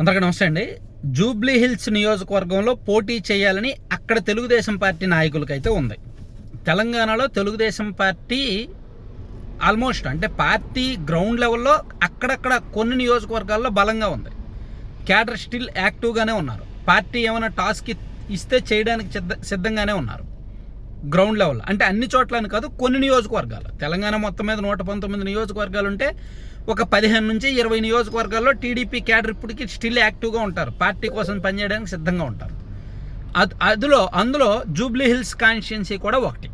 అందరికీ నమస్తే అండి. జూబ్లీ హిల్స్ నియోజకవర్గంలో పోటీ చేయాలని అక్కడ తెలుగుదేశం పార్టీ నాయకులకైతే ఉంది. తెలంగాణలో తెలుగుదేశం పార్టీ ఆల్మోస్ట్ అంటే పార్టీ గ్రౌండ్ లెవెల్లో అక్కడక్కడ కొన్ని నియోజకవర్గాల్లో బలంగా ఉంది. క్యాడర్ స్టిల్ యాక్టివ్గానే ఉన్నారు. పార్టీ ఏమైనా టాస్క్ ఇస్తే చేయడానికి సిద్ధ సిద్ధంగానే ఉన్నారు. Ground level. అంటే అన్ని చోట్ల అని కాదు కొన్ని నియోజకవర్గాలు. తెలంగాణ మొత్తం మీద నూట పంతొమ్మిది నియోజకవర్గాలు ఉంటే ఒక పదిహేను నుంచి ఇరవై నియోజకవర్గాల్లో టీడీపీ క్యాడర్ ఇప్పటికీ స్టిల్ యాక్టివ్గా ఉంటారు. పార్టీ కోసం పనిచేయడానికి సిద్ధంగా ఉంటారు. అద్ అందులో అందులో జూబ్లీ హిల్స్ కాన్స్టిట్యున్సీ కూడా ఒకటి.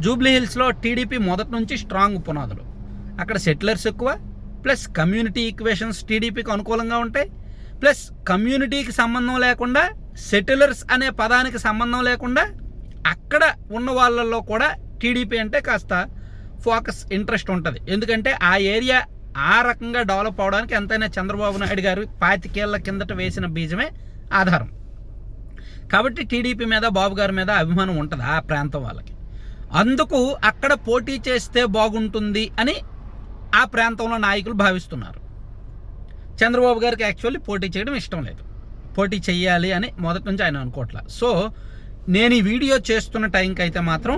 జూబ్లీ హిల్స్లో టీడీపీ మొదటి నుంచి స్ట్రాంగ్ పునాదులు. అక్కడ సెటిలర్స్ ఎక్కువ ప్లస్ కమ్యూనిటీ ఈక్వేషన్స్ టీడీపీకి అనుకూలంగా ఉంటాయి. ప్లస్ కమ్యూనిటీకి సంబంధం లేకుండా సెటిలర్స్ అనే పదానికి సంబంధం లేకుండా అక్కడ ఉన్న వాళ్ళల్లో కూడా టీడీపీ అంటే కాస్త ఫోకస్ ఇంట్రెస్ట్ ఉంటుంది. ఎందుకంటే ఆ ఏరియా ఆ రకంగా డెవలప్ అవడానికి ఎంతైనా చంద్రబాబు నాయుడు గారు పాతికేళ్ళ కిందట వేసిన బీజమే ఆధారం. కాబట్టి టీడీపీ మీద బాబు గారి మీద అభిమానం ఉంటుంది ఆ ప్రాంతం వాళ్ళకి. అందుకు అక్కడ పోటీ చేస్తే బాగుంటుంది అని ఆ ప్రాంతంలో నాయకులు భావిస్తున్నారు. చంద్రబాబు గారికి యాక్చువల్లీ పోటీ చేయడం ఇష్టం లేదు. పోటీ చేయాలి అని మొదటి నుంచి ఆయన అనుకోవట్లా. సో నేను ఈ వీడియో చేస్తున్న టైంకి అయితే మాత్రం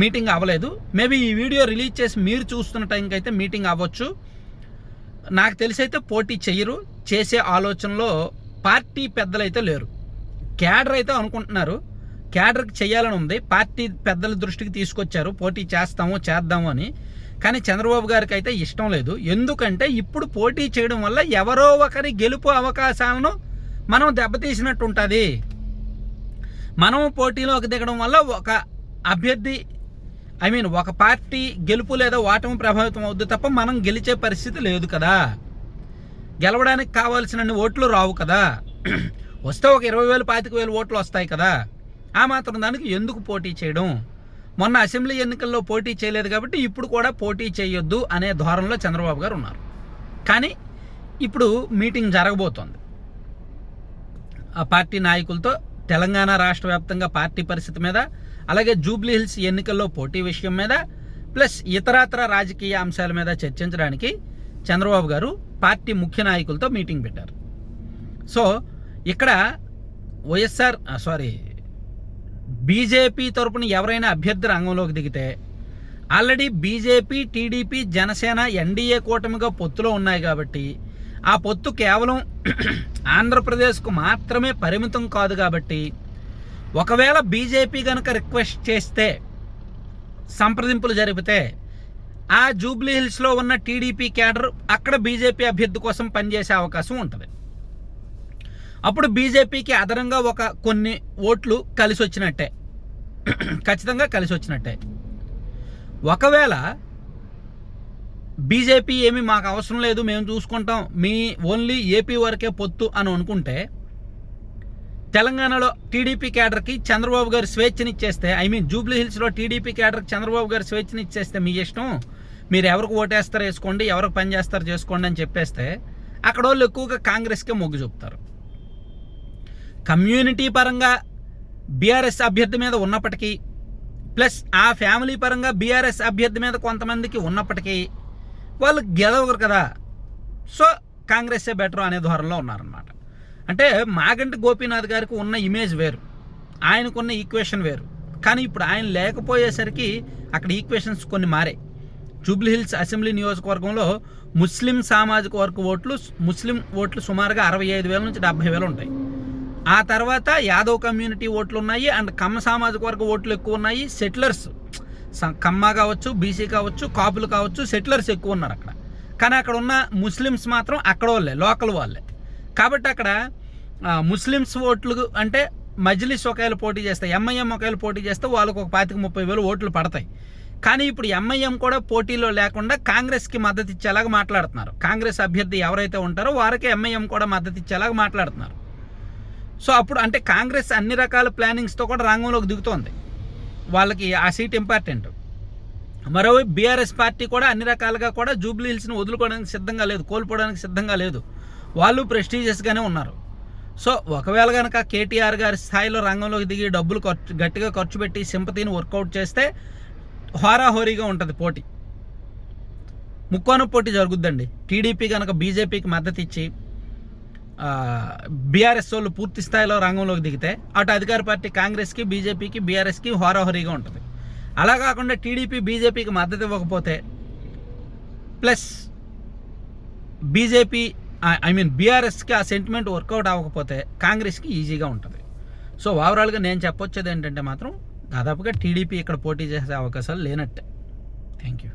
మీటింగ్ అవ్వలేదు. మేబీ ఈ వీడియో రిలీజ్ చేసి మీరు చూస్తున్న టైంకి అయితే మీటింగ్ అవ్వచ్చు. నాకు తెలిసి అయితే పోటీ చెయ్యరు. చేసే ఆలోచనలో పార్టీ పెద్దలు అయితే లేరు. క్యాడర్ అయితే అనుకుంటున్నారు. క్యాడర్కి చేయాలని ఉంది. పార్టీ పెద్దల దృష్టికి తీసుకొచ్చారు. పోటీ చేస్తాము చేద్దాము అని. కానీ చంద్రబాబు గారికి అయితే ఇష్టం లేదు. ఎందుకంటే ఇప్పుడు పోటీ చేయడం వల్ల ఎవరో ఒకరి గెలుపు అవకాశాలను మనం దెబ్బతీసినట్టు ఉంటుంది మనం పోటీలోకి దిగడం వల్ల ఒక అభ్యర్థి ఐ మీన్ ఒక పార్టీ గెలుపు లేదా ఓటమి ప్రభావితం అవుద్ది తప్ప మనం గెలిచే పరిస్థితి లేదు కదా. గెలవడానికి కావాల్సినన్ని ఓట్లు రావు కదా. వస్తే ఒక ఇరవై వేలు పాతిక వేలు ఓట్లు వస్తాయి కదా. ఆ మాత్రం దానికి ఎందుకు పోటీ చేయడం? మొన్న అసెంబ్లీ ఎన్నికల్లో పోటీ చేయలేదు కాబట్టి ఇప్పుడు కూడా పోటీ చేయొద్దు అనే ధోరణిలో చంద్రబాబు గారు ఉన్నారు. కానీ ఇప్పుడు మీటింగ్ జరగబోతోంది. ఆ పార్టీ నాయకులతో తెలంగాణ రాష్ట్ర వ్యాప్తంగా పార్టీ పరిస్థితి మీద అలాగే జూబ్లీ హిల్స్ ఎన్నికల్లో పోటీ విషయం మీద ప్లస్ ఇతరత్ర రాజకీయ అంశాల మీద చర్చించడానికి చంద్రబాబు గారు పార్టీ ముఖ్య నాయకులతో మీటింగ్ పెట్టారు. సో ఇక్కడ వైఎస్ఆర్ సారీ బీజేపీ తరపున ఎవరైనా అభ్యర్థి రంగంలోకి దిగితే already BJP TDP Janasena NDA కూటమిగా పొత్తులో ఉన్నాయి కాబట్టి ఆ పొత్తు కేవలం ఆంధ్రప్రదేశ్కు మాత్రమే పరిమితం కాదు కాబట్టి ఒకవేళ బీజేపీ కనుక రిక్వెస్ట్ చేస్తే సంప్రదింపులు జరిపితే ఆ జూబ్లీ హిల్స్లో ఉన్న టీడీపీ క్యాడర్ అక్కడ బీజేపీ అభ్యర్థి కోసం పనిచేసే అవకాశం ఉంటుంది. అప్పుడు బీజేపీకి అదనంగా ఒక కొన్ని ఓట్లు కలిసి వచ్చినట్టే ఖచ్చితంగా కలిసి వచ్చినట్టే ఒకవేళ బీజేపీ ఏమి మాకు అవసరం లేదు మేము చూసుకుంటాం మీ ఓన్లీ ఏపీ వరకే పొత్తు అని అనుకుంటే తెలంగాణలో టీడీపీ క్యాడర్కి చంద్రబాబు గారు స్వేచ్ఛనిచ్చేస్తే ఐ మీన్ జూబ్లీ హిల్స్లో టీడీపీ క్యాడర్కి చంద్రబాబు గారు స్వేచ్ఛనిచ్చేస్తే మీ ఇష్టం? మీరు ఎవరికి ఓటేస్తారు వేసుకోండి ఎవరికి పని చేస్తారు చేసుకోండి అని చెప్పేస్తే అక్కడ వాళ్ళు ఎక్కువగా కాంగ్రెస్కే మొగ్గు చూపుతారు. కమ్యూనిటీ పరంగా బీఆర్ఎస్ అభ్యర్థి మీద ఉన్నప్పటికీ ప్లస్ ఆ ఫ్యామిలీ పరంగా బీఆర్ఎస్ అభ్యర్థి మీద కొంతమందికి ఉన్నప్పటికీ వాళ్ళు గెలవరు కదా. సో కాంగ్రెస్సే బెటర్ అనే ధోరణిలో ఉన్నారనమాట అంటే మాగంటి గోపీనాథ్ గారికి ఉన్న ఇమేజ్ వేరు. ఆయనకున్న ఈక్వేషన్ వేరు. కానీ ఇప్పుడు ఆయన లేకపోయేసరికి అక్కడ ఈక్వేషన్స్ కొన్ని మారాయి. జూబ్లీ హిల్స్ అసెంబ్లీ నియోజకవర్గంలో ముస్లిం సామాజిక వర్గ ఓట్లు ముస్లిం ఓట్లు సుమారుగా అరవై ఐదు వేల నుంచి డెబ్బై వేలు ఉంటాయి. ఆ తర్వాత యాదవ్ కమ్యూనిటీ ఓట్లు ఉన్నాయి అండ్ కమ్మ సామాజిక వర్గ ఓట్లు ఎక్కువ ఉన్నాయి సెటిలర్స్ కమ్మ కావచ్చు బీసీ కావచ్చు కాపులు కావచ్చు సెటిలర్స్ ఎక్కువ ఉన్నారు అక్కడ. కానీ అక్కడ ఉన్న ముస్లిమ్స్ మాత్రం అక్కడ వాళ్ళే లోకల్ వాళ్ళే. కాబట్టి అక్కడ ముస్లిమ్స్ ఓట్లు అంటే మజ్లిస్ ఒకవేళ పోటీ చేస్తే ఎంఐఎం ఒకవేళ పోటీ చేస్తే వాళ్ళకు ఒక పాతిక ముప్పై వేలు ఓట్లు పడతాయి. కానీ ఇప్పుడు ఎంఐఎం కూడా పోటీలో లేకుండా కాంగ్రెస్కి మద్దతు ఇచ్చేలాగా మాట్లాడుతున్నారు. కాంగ్రెస్ అభ్యర్థి ఎవరైతే ఉంటారో వారికి ఎంఐఎం కూడా మద్దతు ఇచ్చేలాగా మాట్లాడుతున్నారు. సో అప్పుడు అంటే కాంగ్రెస్ అన్ని రకాల ప్లానింగ్స్తో కూడా రంగంలోకి దిగుతోంది. వాళ్ళకి ఆ సీట్ ఇంపార్టెంట్. మరోవైపు బీఆర్ఎస్ పార్టీ కూడా అన్ని రకాలుగా కూడా జూబ్లీ హిల్స్ని వదులుకోవడానికి సిద్ధంగా లేదు కోల్పోవడానికి సిద్ధంగా లేదు. వాళ్ళు ప్రెస్టీజియస్గానే ఉన్నారు. సో ఒకవేళ కనుక కేటీఆర్ గారి స్థాయిలో రంగంలోకి దిగి డబ్బులు ఖర్చు గట్టిగా ఖర్చు పెట్టి సింపతిని వర్కౌట్ చేస్తే హోరాహోరీగా ఉంటుంది పోటీ. ముక్కోన పోటీ జరుగుద్దండి. టీడీపీ కనుక బీజేపీకి మద్దతు ఇచ్చి బీఆర్ఎస్ వాళ్ళు పూర్తి స్థాయిలో రంగంలోకి దిగితే అటు అధికార పార్టీ కాంగ్రెస్కి బీజేపీకి బీఆర్ఎస్కి హోరాహోరీగా ఉంటుంది. అలా కాకుండా టీడీపీ బీజేపీకి మద్దతు ఇవ్వకపోతే ప్లస్ బీజేపీ ఐ మీన్ బీఆర్ఎస్కి ఆ సెంటిమెంట్ వర్కౌట్ అవ్వకపోతే కాంగ్రెస్కి ఈజీగా ఉంటుంది. సో ఓవరాల్గా నేను చెప్పొచ్చేది ఏంటంటే మాత్రం దాదాపుగా టీడీపీ ఇక్కడ పోటీ చేసే అవకాశాలు లేనట్టే. Thank you